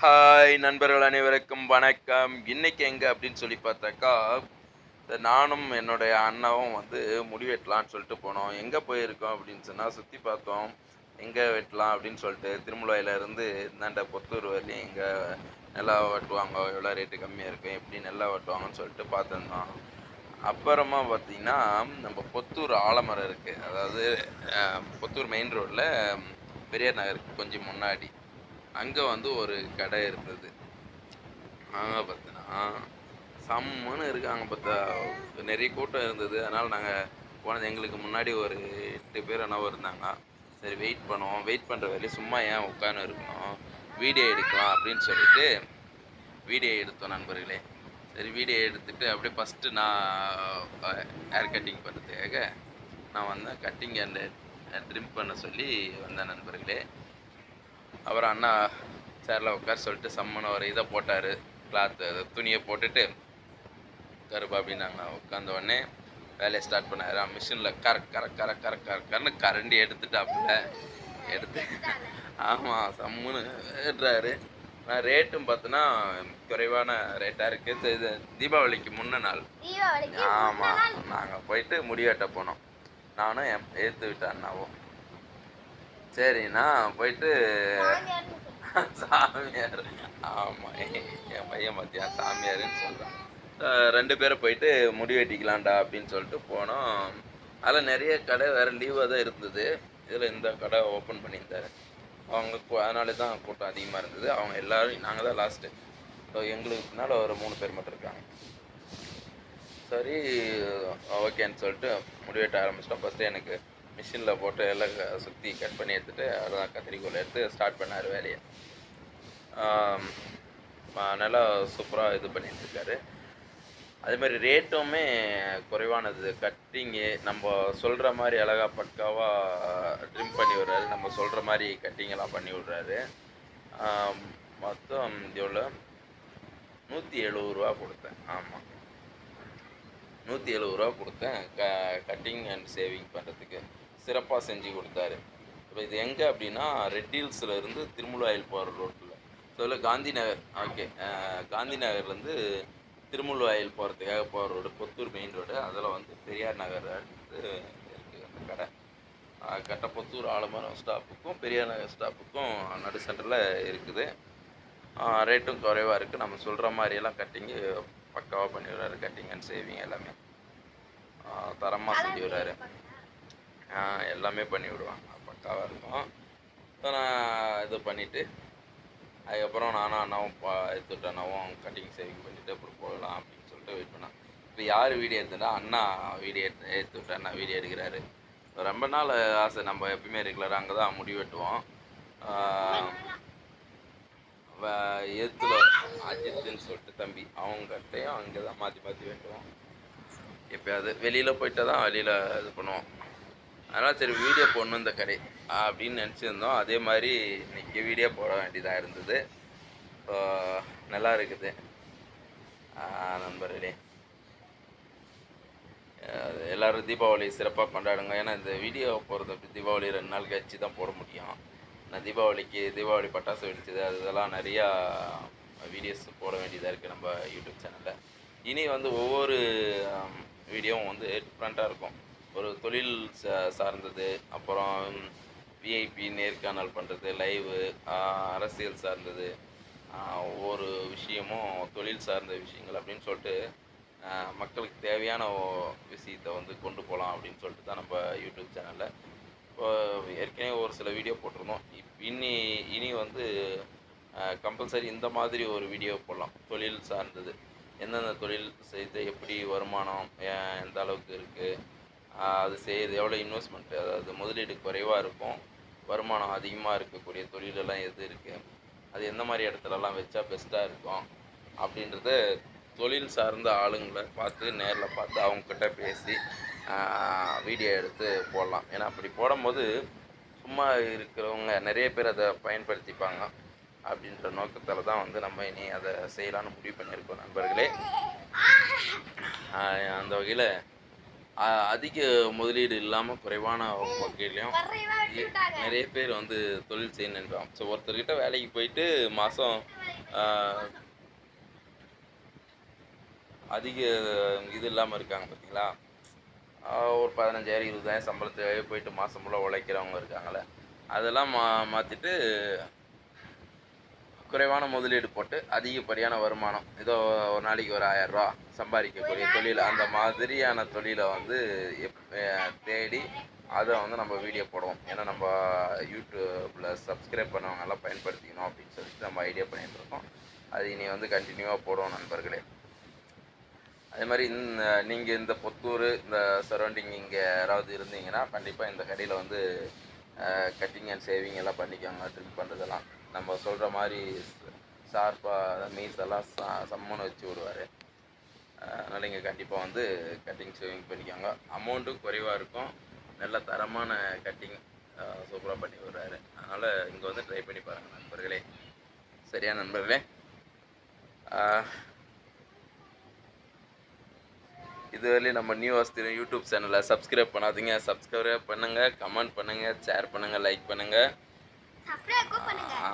Hi நண்பர்கள் அனைவருக்கும் வணக்கம். இன்றைக்கி எங்கே அப்படின்னு சொல்லி பார்த்தாக்கா இந்த நானும் என்னுடைய அண்ணாவும் வந்து முடி வெட்டலாம்னு சொல்லிட்டு போனோம். எங்கே போயிருக்கோம் அப்படின்னு சொன்னால் சுற்றி பார்த்தோம். எங்கே வெட்டலாம் அப்படின்னு சொல்லிட்டு திருமலையில இருந்து இந்தாண்ட பொத்தூர் வரலையும் எங்கே நல்லா வெட்டுவாங்க எவ்வளோ ரேட்டு கம்மியாக இருக்கும் எப்படி நல்லா வெட்டுவாங்கன்னு சொல்லிட்டு பார்த்துருந்தோம். அப்புறமா பார்த்தீங்கன்னா நம்ம பொத்தூர் ஆலமரம் இருக்குது அதாவது பொத்தூர் மெயின் ரோட்டில் பெரியார் நகருக்கு கொஞ்சம் முன்னாடி. அங்கே வந்து ஒரு கடை இருந்தது. அங்கே பார்த்தீங்கன்னா செம்மன்னு இருக்காங்க அங்கே பார்த்தா நிறைய கூட்டம் இருந்தது. அதனால் நாங்கள் போனது எங்களுக்கு முன்னாடி ஒரு எட்டு பேர் என்னவோ இருந்தாங்க. சரி வெயிட் பண்ணுவோம். வெயிட் பண்ணுற வேலையை சும்மா ஏன் உட்காந்து இருக்கணும்? வீடியோ எடுக்கலாம் அப்படின்னு சொல்லிட்டு வீடியோ எடுத்தோம் நண்பர்களே. சரி வீடியோ எடுத்துகிட்டு அப்படியே ஃபஸ்ட்டு நான் ஹேர் கட்டிங் பண்ணுறதுக்காக நான் வந்தேன். கட்டிங் அண்ட் ட்ரிம் பண்ண சொல்லி வந்தேன் நண்பர்களே. அப்புறம் அண்ணா சேரில் உட்கார சொல்லிட்டு சம்மன ஒரு இதை போட்டார் கிளாத்து துணியை போட்டுட்டு கருப்பா அப்படின்னாங்க. உட்காந்த உடனே வேலையை ஸ்டார்ட் பண்ணாரு. மிஷினில் கர கர கர கர கர கரன்னு கரண்டி எடுத்துட்டாப்புல. எடுத்து ஆமாம் சம்முன்னு நான் ரேட்டும் பார்த்தோன்னா குறைவான ரேட்டாக இருக்குது இது தீபாவளிக்கு முன்ன நாள். ஆமாம் நாங்கள் போயிட்டு முடிவெட்ட போனோம். நானும் என் ஏற்று விட்ட அண்ணாவும். சரிண்ணா போயிட்டு சாமியார். ஆமாம் என் பையன் பார்த்தியா சாமியாருன்னு சொல்கிறான் ரெண்டு பேரும் போயிட்டு முடி வெட்டிக்கலாம்டா அப்படின்னு சொல்லிட்டு போனோம். அதில் நிறைய கடை வேறு லீவாக தான் இருந்தது. இதில் இந்த கடை ஓப்பன் பண்ணியிருந்தாரு. அவங்க அதனால தான் கூட்டம் அதிகமாக இருந்தது. அவங்க எல்லோரும் நாங்கள் தான் லாஸ்ட்டு ஸோ எங்களுக்கு பின்னால் ஒரு மூணு பேர் மட்டும் இருக்காங்க. சரி ஓகேன்னு சொல்லிட்டு முடி வெட்ட ஆரம்பிச்சிட்டோம். ஃபஸ்ட்டு எனக்கு மிஷினில் போட்டு எல்லாம் க- சுற்றி கட் பண்ணி எடுத்துட்டு அதான் கத்திரிக்கோல் எடுத்து ஸ்டார்ட் பண்ணார் வேலையை. நல்லா சூப்பராக இது பண்ணிட்டுருக்காரு அதேமாதிரி ரேட்டுமே குறைவானது. கட்டிங்கு நம்ம சொல்கிற மாதிரி அழகா பட்காவாக ட்ரிம் பண்ணி விடுறாரு. நம்ம சொல்கிற மாதிரி கட்டிங்கெல்லாம் பண்ணி விடுறாரு. மொத்தம் எவ்வளோ? நூற்றி எழுபது ரூபா கொடுத்தேன். ஆமாம் நூற்றி எழுபது ரூபா கொடுத்தேன். க கட்டிங் அண்ட் சேவிங் பண்ணுறதுக்கு சிறப்பாக செஞ்சு கொடுத்தாரு. இப்போ இது எங்கே அப்படின்னா ரெட் ஹில்ஸில் இருந்து திருமுலாயில் போகிற ரோட்டில் ஸோ இல்லை காந்தி நகர் ஓகே காந்தி நகர்லேருந்து திருமுல்வாயில் போகிறதுக்காக போகிற ரோடு புத்தூர் மெயின் ரோடு அதில் வந்து பெரியார் நகர் இருக்குது அந்த கடை. ஆஹ் கட்ட புத்தூர் ஆலமரம் ஸ்டாப்புக்கும் பெரியார் நகர் ஸ்டாப்புக்கும் நடு சென்டரில் இருக்குது. ரேட்டும் குறைவாக இருக்குது நம்ம சொல்கிற மாதிரியெல்லாம் கட்டிங்கு பக்காவாக பண்ணி விடுறாரு கட்டிங் அண்ட் சேவிங் எல்லாமே தரமாக செஞ்சு விடுறாரு எல்லாமே பண்ணி விடுவாங்க. பக்காவாக இருக்கும். ஸோ நான் இது பண்ணிவிட்டு அதுக்கப்புறம் நானும் அண்ணாவும் பா எடுத்துட்டு அண்ணாவும் கட்டிங் சேவிங் பண்ணிவிட்டு அப்புறம் போகலாம் அப்படின்னு சொல்லிட்டு வெயிட் பண்ணேன் இப்போ யார் வீடியோ எடுத்துட்டா அண்ணா வீடியோ எடுத்து எடுத்து விட்டு அண்ணா வீடியோ எடுக்கிறாரு. ரொம்ப நாள் ஆசை. நம்ம எப்பயுமே ரெகுலராக அங்கே தான் முடி வெட்டுவோம். எத்துல அஜித்துன்னு சொல்லிட்டு தம்பி அவங்ககிட்டையும் அங்கே தான் மாற்றி மாற்றி வெட்டுவோம். எப்பயாவது வெளியில் போயிட்டா தான் வெளியில் இது பண்ணுவோம். அதனால் சரி வீடியோ போடணும் இந்த கடை அப்படின்னு நினச்சிருந்தோம். அதே மாதிரி இன்றைக்கி வீடியோ போட வேண்டியதாக இருந்தது. ஸோ நல்லா இருக்குது. நண்பர்களே. எல்லோரும் தீபாவளி சிறப்பாக கொண்டாடுங்க. ஏன்னா இந்த வீடியோ போகிறது தீபாவளி ரெண்டு நாள் கழிச்சு தான் போட முடியும். நான் தீபாவளிக்கு தீபாவளி பட்டாசு வெடிச்சது அது இதெல்லாம் நிறையா வீடியோஸ் போட வேண்டியதாக இருக்குது நம்ம யூடியூப் சேனலில் இனி வந்து ஒவ்வொரு வீடியோவும் வந்து டிஃப்ரெண்ட்டாக இருக்கும். ஒரு தொழில் சா- சார்ந்தது அப்புறம் விஐபி நேர்காணல் பண்ணுறது லைவு அரசியல் சார்ந்தது ஒவ்வொரு விஷயமும் தொழில் சார்ந்த விஷயங்கள் அப்படின்னு சொல்லிட்டு மக்களுக்கு தேவையான விஷயத்தை வந்து கொண்டு போகலாம் அப்படின்னு சொல்லிட்டு தான் நம்ம யூடியூப் சேனலில் இப்போ ஏற்கனவே ஒரு சில வீடியோ போட்டிருந்தோம். இப் இனி இனி வந்து கம்பல்சரி இந்த மாதிரி ஒரு வீடியோ போடலாம். தொழில் சார்ந்தது. எந்தெந்த தொழில் செய்து எப்படி வருமானம் ஏன் எந்த அளவுக்கு இருக்குது அது செய்கிறது எவ்வளோ இன்வெஸ்ட்மெண்ட்டு அதாவது முதலீடு குறைவாக இருக்கும். வருமானம் அதிகமாக இருக்கக்கூடிய தொழிலெல்லாம் எது இருக்குது அது எந்த மாதிரி இடத்துலலாம் வச்சா பெஸ்ட்டாக இருக்கும்? அப்படின்றத தொழில் சார்ந்த ஆளுங்களை பார்த்து நேரில் பார்த்து அவங்கக்கிட்ட பேசி வீடியோ எடுத்து போடலாம். ஏன்னா அப்படி போடும்போது சும்மா இருக்கிறவங்க நிறைய பேர் அதை பயன்படுத்திப்பாங்க அப்படின்ற நோக்கத்தில் தான் வந்து நம்ம இனி அதை செய்யலான்னு முடிவு பண்ணியிருக்கோம் நண்பர்களே. அந்த வகையில் அதிக முதலீடு இல்லாமல் குறைவான வகையிலையும் நிறைய பேர் வந்து தொழில் செய்ய நினைப்பாங்க ஸோ ஒருத்தர்கிட்ட வேலைக்கு போயிட்டு மாதம் அதிக இது இல்லாமல் இருக்காங்க பார்த்தீங்களா ஒரு பதினஞ்சாயிரம் இருபதாயிரம் சம்பளத்துக்காகவே போயிட்டு மாதம் ஃபுல்லாக உழைக்கிறவங்க இருக்காங்களே அதெல்லாம் மா மாற்றிட்டு குறைவான முதலீடு போட்டு அதிகப்படியான வருமானம் ஏதோ ஒரு நாளைக்கு ஒரு ஆயிரம் ரூபா சம்பாதிக்கக்கூடிய தொழில் அந்த மாதிரியான தொழிலை வந்து தேடி அதை வந்து நம்ம வீடியோ போடுவோம். ஏன்னா நம்ம யூடியூப்பில் சப்ஸ்கிரைப் பண்ணவங்கெல்லாம் பயன்படுத்திக்கணும் அப்படின்னு சொல்லிட்டு நம்ம ஐடியா பண்ணிகிட்டு இருக்கோம். அது இனி வந்து கண்டினியூவாக போடுவோம் நண்பர்களே. அதே மாதிரி இந்த நீங்கள் இந்த புத்தூர் இந்த சரௌண்டிங் இங்கே யாராவது இருந்தீங்கன்னா கண்டிப்பாக இந்த கடையில் வந்து கட்டிங் அண்ட் சேவிங் எல்லாம் பண்ணிக்கோங்க ட்ரிம் பண்ணுறதெல்லாம் நம்ம சொல்கிற மாதிரி ஷார்ப்பாக மீஸ் எல்லாம் ச சம்மன்னு வச்சு விடுவார். அதனால் இங்கே கண்டிப்பாக வந்து கட்டிங் ஷேவிங் பண்ணிக்கோங்க. அமௌண்ட்டும் குறைவாக இருக்கும். நல்ல தரமான கட்டிங் சூப்பராக பண்ணி விடுறாரு. அதனால் இங்கே வந்து ட்ரை பண்ணி பாருங்கள் நண்பர்களே. சரியா நண்பர்களே? இது இதுவரையும் நம்ம நியூ ஆஸ்திரம் யூடியூப் சேனலை சப்ஸ்கிரைப் பண்ணாதீங்க. சப்ஸ்கிரைப் பண்ணுங்கள் கமெண்ட் பண்ணுங்கள் ஷேர் பண்ணுங்கள் லைக் பண்ணுங்கள்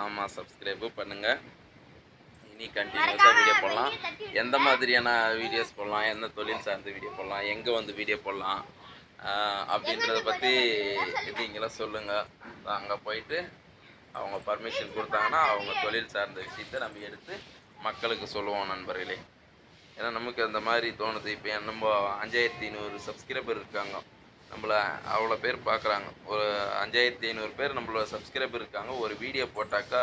ஆமாம் சப்ஸ்கிரைபும் பண்ணுங்கள் இனி கண்டினியூஸாக வீடியோ போடலாம். எந்த மாதிரியான வீடியோஸ் போடலாம் எந்த தொழில் சார்ந்த வீடியோ போடலாம் எங்கே வந்து வீடியோ போடலாம் அப்படின்றத பற்றி நீங்களாம் சொல்லுங்கள் அங்கே போயிட்டு அவங்க பர்மிஷன் கொடுத்தாங்கன்னா அவங்க தொழில் சார்ந்த விஷயத்த நம்ம எடுத்து மக்களுக்கு சொல்லுவோம் நண்பர்களே. ஏன்னா நமக்கு அந்த மாதிரி தோணுது. இப்போ நம்ம அஞ்சாயிரத்தி ஐநூறு சப்ஸ்கிரைபர் இருக்காங்க. நம்மள அவ்வளோ பேர் பார்க்குறாங்க. ஒரு அஞ்சாயிரத்தி ஐநூறு பேர் நம்மளோட சப்ஸ்கிரைபர் இருக்காங்க. ஒரு வீடியோ போட்டாக்கா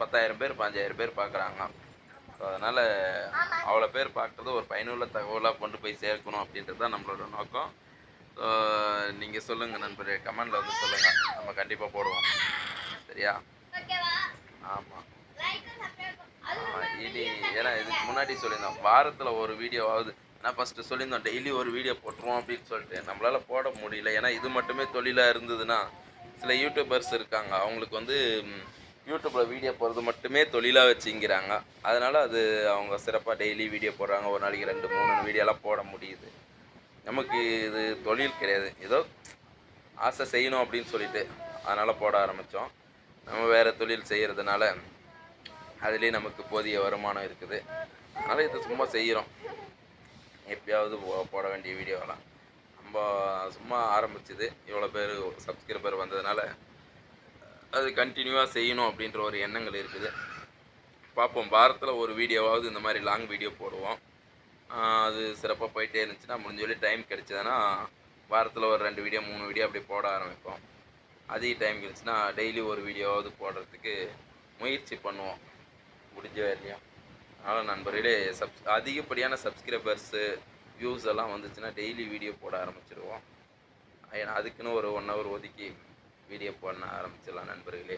பத்தாயிரம் பேர் பாஞ்சாயிரம் பேர் பார்க்குறாங்க. ஸோ அதனால் அவ்வளோ பேர் பார்க்குறது ஒரு பயனுள்ள தகவலாக கொண்டு போய் சேர்க்கணும் அப்படின்றது தான் நம்மளோட நோக்கம். ஸோ நீங்கள் சொல்லுங்கள் நண்பரே. கமெண்டில் வந்து சொல்லுங்கள் நம்ம கண்டிப்பாக போடுவோம். சரியா? ஆமாம் இனி ஏன்னா இதுக்கு முன்னாடி சொல்லியிருந்தோம். வாரத்தில் ஒரு வீடியோவாவது நான் ஃபஸ்ட்டு சொல்லியிருந்தோம் டெய்லி ஒரு வீடியோ போட்டுருவோம் அப்படின்னு சொல்லிட்டு. நம்மளால் போட முடியல. ஏன்னா இது மட்டுமே தொழிலாக இருந்ததுன்னா சில யூடியூபர்ஸ் இருக்காங்க. அவங்களுக்கு வந்து யூடியூப்பில் வீடியோ போடுறது மட்டுமே தொழிலாக வச்சுங்கிறாங்க. அதனால் அது அவங்க சிறப்பாக டெய்லி வீடியோ போடுறாங்க. ஒரு நாளைக்கு ரெண்டு மூணு வீடியோலாம் போட முடியுது. நமக்கு இது தொழில் கிடையாது. ஏதோ ஆசை செய்யணும் அப்படின்னு சொல்லிட்டு அதனால் போட ஆரம்பித்தோம் நம்ம வேறு தொழில் செய்கிறதுனால அதுலேயே நமக்கு போதிய வருமானம் இருக்குது. அதனால் இதை சும்மா செய்கிறோம் எப்பயாவது போட வேண்டிய வீடியோலாம் நம்ம சும்மா ஆரம்பிச்சது. இவ்வளோ பேர் சப்ஸ்கிரைபர் வந்ததுனால அது கண்டினியூவாக செய்யணும் அப்படின்ற ஒரு எண்ணங்கள் இருக்குது. பார்ப்போம். வாரத்தில் ஒரு வீடியோவாவது இந்த மாதிரி லாங் வீடியோ போடுவோம். அது சிறப்பாக போயிட்டே இருந்துச்சுன்னா முடிஞ்ச வரையும் டைம் கிடைச்சதுன்னா வாரத்தில் ஒரு ரெண்டு வீடியோ மூணு வீடியோ அப்படி போட ஆரம்பிப்போம். அதிக டைம் கிடச்சுன்னா டெய்லி ஒரு வீடியோவாவது போடுறதுக்கு முயற்சி பண்ணுவோம். முடிஞ்ச வரையும். அதனால் நண்பர்களே சப்ஸ் அதிகப்படியான சப்ஸ்கிரைபர்ஸு வியூஸ் எல்லாம் வந்துச்சுன்னா டெய்லி வீடியோ போட ஆரம்பிச்சிடுவோம் ஏன்னா அதுக்குன்னு ஒரு ஒன் ஹவர் ஒதுக்கி வீடியோ பண்ண ஆரம்பிச்சிடலாம் நண்பர்களே.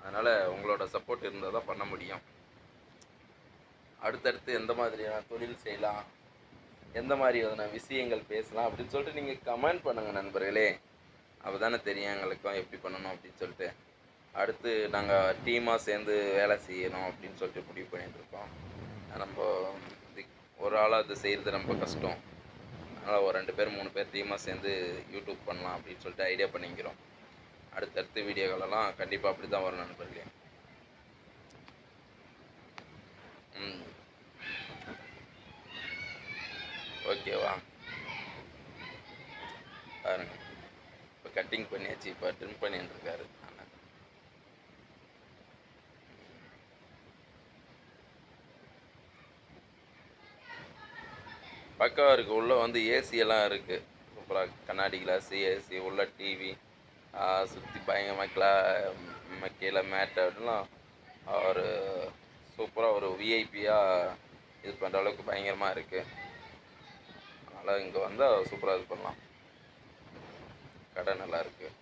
அதனால் உங்களோட சப்போர்ட் இருந்தால் தான் பண்ண முடியும். அடுத்தடுத்து எந்த மாதிரியான தொழில் செய்யலாம் எந்த மாதிரியான விஷயங்கள் பேசலாம் அப்படின்னு சொல்லிட்டு நீங்கள் கமெண்ட் பண்ணுங்கள் நண்பர்களே. அப்போ தானே தெரியும் எங்களுக்கும் எப்படி பண்ணணும் அப்படின்னு சொல்லிட்டு. அடுத்து நாங்கள் டீமாக சேர்ந்து வேலை செய்யணும் அப்படின்னு சொல்லிட்டு முடிவு பண்ணிகிட்ருக்கோம் நம்ம ஒரு ஆளாக இது செய்கிறது ரொம்ப கஷ்டம். அதனால் ஒரு ரெண்டு பேர் மூணு பேர் டீமாக சேர்ந்து யூடியூப் பண்ணலாம் அப்படின்னு சொல்லிட்டு ஐடியா பண்ணிக்கிறோம். அடுத்தடுத்து வீடியோக்களெல்லாம் கண்டிப்பாக அப்படி தான் வரும் நண்பர்களே. ம். ஓகேவா பாருங்க. இப்போ கட்டிங் பண்ணியாச்சு. இப்போ ட்ரிம் பண்ணிட்டு இருக்காரு அண்ணன். பக்காவாக இருக்குது உள்ளே வந்து ஏசியெல்லாம் இருக்குது சூப்பராக கண்ணாடி கிளாஸ் ஏசி உள்ள டிவி சுற்றி பயங்கரமாக கிளா கீழே மேட் அப்படிலாம் ஒரு சூப்பராக ஒரு விஐபியாக இது பண்ணுற அளவுக்கு பயங்கரமாக இருக்குது அதனால் இங்கே வந்தால் சூப்பராக இது பண்ணலாம். கடை நல்லா இருக்குது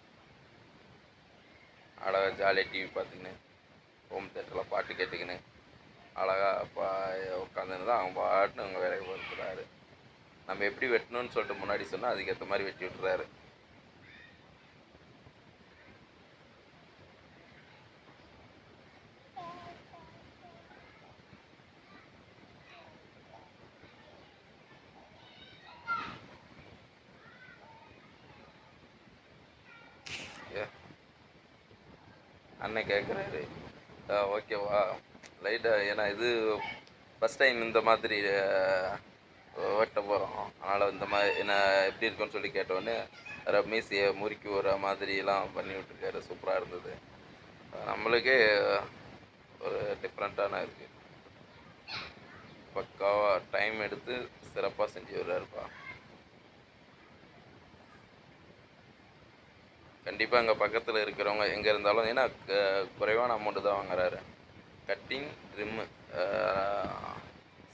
அழகாக ஜாலியாக டிவி பார்த்துக்கின்னு ஹோம் தேட்டரில் பாட்டு கேட்டுக்கின்னு அழகாக பா உட்காந்துன்னு தான் அவங்க பாட்டுன்னு அவங்க வேலைக்கு போகிறாரு நம்ம எப்படி வெட்டணும்னு சொல்லிட்டு முன்னாடி சொன்னால் அதுக்கேற்ற மாதிரி வெட்டி விட்டுறாரு. அண்ணன் கேட்குறாரு ஓகேவா? லைட்டாக ஏன்னா இது ஃபஸ்ட் டைம் இந்த மாதிரி வெட்ட போகிறோம் அதனால் இந்த மாதிரி என்ன எப்படி இருக்குன்னு சொல்லி கேட்டோடனே ரமேஷியை முறுக்கி வர மாதிரிலாம் பண்ணி விட்டுருக்காரு. சூப்பராக இருந்தது. நம்மளுக்கே ஒரு டிஃப்ரெண்ட்டான இருக்குது பக்காவாக டைம் எடுத்து சிறப்பாக செஞ்சு விடுறாருப்பா கண்டிப்பாக அங்கே பக்கத்தில் இருக்கிறவங்க எங்கே இருந்தாலும் ஏன்னா க- குறைவான அமௌண்ட்டு தான் வாங்குறாரு. கட்டிங் ரிம்மு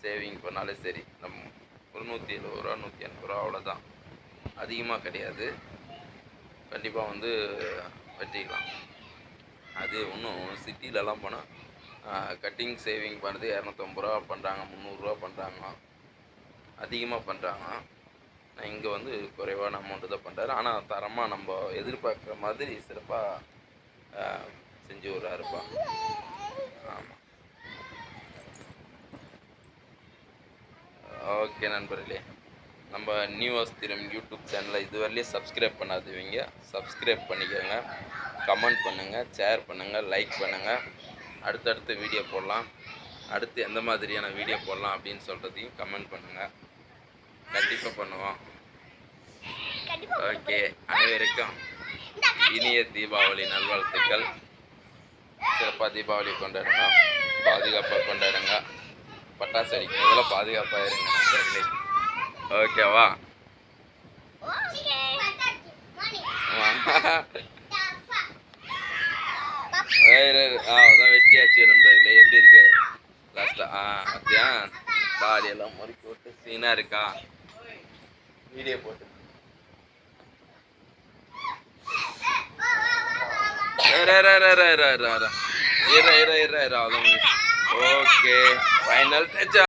சேவிங் பண்ணாலே சரி. நம்ம ஒரு நூற்றி எழுபது ரூபா நூற்றி எண்பது ரூபா அவ்வளோதான் அதிகமாக கிடையாது. கண்டிப்பாக வந்து வெட்டிக்கலாம் அது இன்னும் சிட்டிலலாம் போனால் கட்டிங் சேவிங் பண்ணுறது இரநூத்தம்பது ரூபா பண்ணுறாங்க முந்நூறுரூவா பண்ணுறாங்க அதிகமாக பண்ணுறாங்க நான் இங்கே வந்து குறைவான அமௌண்ட்டு தான் பண்ணுறாரு ஆனால் தரமாக நம்ம எதிர்பார்க்குற மாதிரி சிறப்பாக செஞ்சு விட்றாருப்பா. ஆமாம் ஓகே நண்பர்களே நம்ம நியூ அஸ்திரம் யூடியூப் சேனலை இதுவரையிலையும் சப்ஸ்கிரைப் பண்ணாதவங்க சப்ஸ்கிரைப் பண்ணிக்கோங்க. கமெண்ட் பண்ணுங்கள் ஷேர் பண்ணுங்கள் லைக் பண்ணுங்கள் அடுத்தடுத்த வீடியோ போடலாம். அடுத்து எந்த மாதிரியான வீடியோ போடலாம் அப்படின்னு சொல்கிறதையும் கமெண்ட் பண்ணுங்கள் கண்டிப்பாக பண்ணுவோம். ஓகே அனைவருக்கும் இனிய தீபாவளி நல்வாழ்த்துக்கள். சிறப்பாக தீபாவளி கொண்டாடுங்க. பாதுகாப்பாக கொண்டாடுங்க. பட்டாசு அடிக்கும் இதெல்லாம் பாதுகாப்பாக இருங்க நண்பர்களே ஓகேவா ஆ அதான் வெட்டியாச்சு நண்பர்களே எப்படி இருக்கு லாஸ்ட்டாக ஆ அப்படியா தாடியெல்லாம் முறுக்கி விட்டு சீனாக இருக்கா வீடியோ போட்டு இரு, ஓகே ফাইনালটা